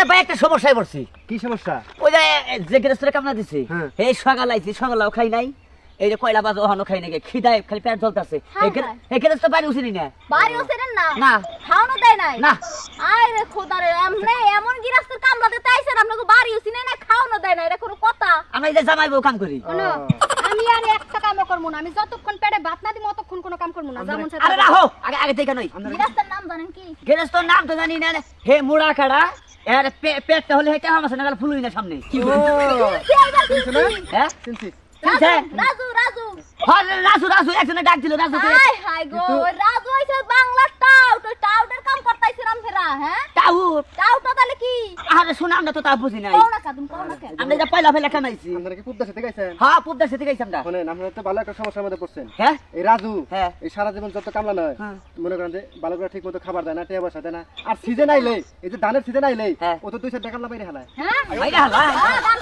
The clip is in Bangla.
আরে ভাই একটা সমস্যায় পড়ছি। কি সমস্যা? ওই যে যে গ্যারেজটা কামনা দিছে হ্যাঁ। এই সকাল আইছি সকালেও খাই নাই। এই যে কয়লা বাজ ওহানো খাই নাকি খিদায় খালি পেট জ্বলতাছে। হ্যাঁ, এই এই গ্যারেজটা বাড়ি উঠিনি না বাড়ি ওসেরেন না না। খাওয়ানো দেয় নাই? না। আয় রে খোদারে এমনে এমন গিরাস্তের কামলাতে তাইছেন আপনাকে বাড়ি উসি নাই না খাওয়ানো দেয় না এটা কোনো কথা? আমি যে জামাই বউ কাম করি। আমি আর একটা কামও করব না আমি যতক্ষণ পেটে ভাত না দিব অতক্ষণ কোনো কাম করব না যেমন আরে রাহো আগে আগে থেকে নই। গিরাস্তের নাম জানেন কি? গ্যারেজটার নাম তো জানি না হে মুড়া কাড়া এর পে- পেটটা হলে হেঁটে আমার নাগাল ফুলুই না সামনে। কি আইবা কি? হ্যাঁ? রাজু? রাজু রাজু। হ্যাঁ, রাজু রাজু একজনে ডাক দিল রাজু হাই হাই গো রাজু হইছে বাংলার টাউট। টাউটের কাম করতাইছিলাম ফেরা হ্যাঁ? টাউট? তাহলে কি? আরে শোনা আমরা তো তা বুঝি নাই। কাদুম আমরা যা পয়লা ফেলা কামাইছি আপনারা কি পুদ্দা সাথে গাইছেন হ্যাঁ পুদ্দা সাথে গাইছি আমরা। শুনেন আপনারা তো ভালো একটা সমস্যার মধ্যে পড়ছেন। হ্যাঁ? এই রাজু হ্যাঁ। এই সারা জীবন যত কামলা নয় হ্যাঁ। মনে করেন যে ভালো করে ঠিক মতো খাবার দেয় না টেয়া বসা দেয় না। আর সিজন আইলে এই যে ধানের সিজন আইলে হ্যাঁ। ও তো দুই সাথে টাকা বাইরে হেলায়। হ্যাঁ? বাইরে হালা ধান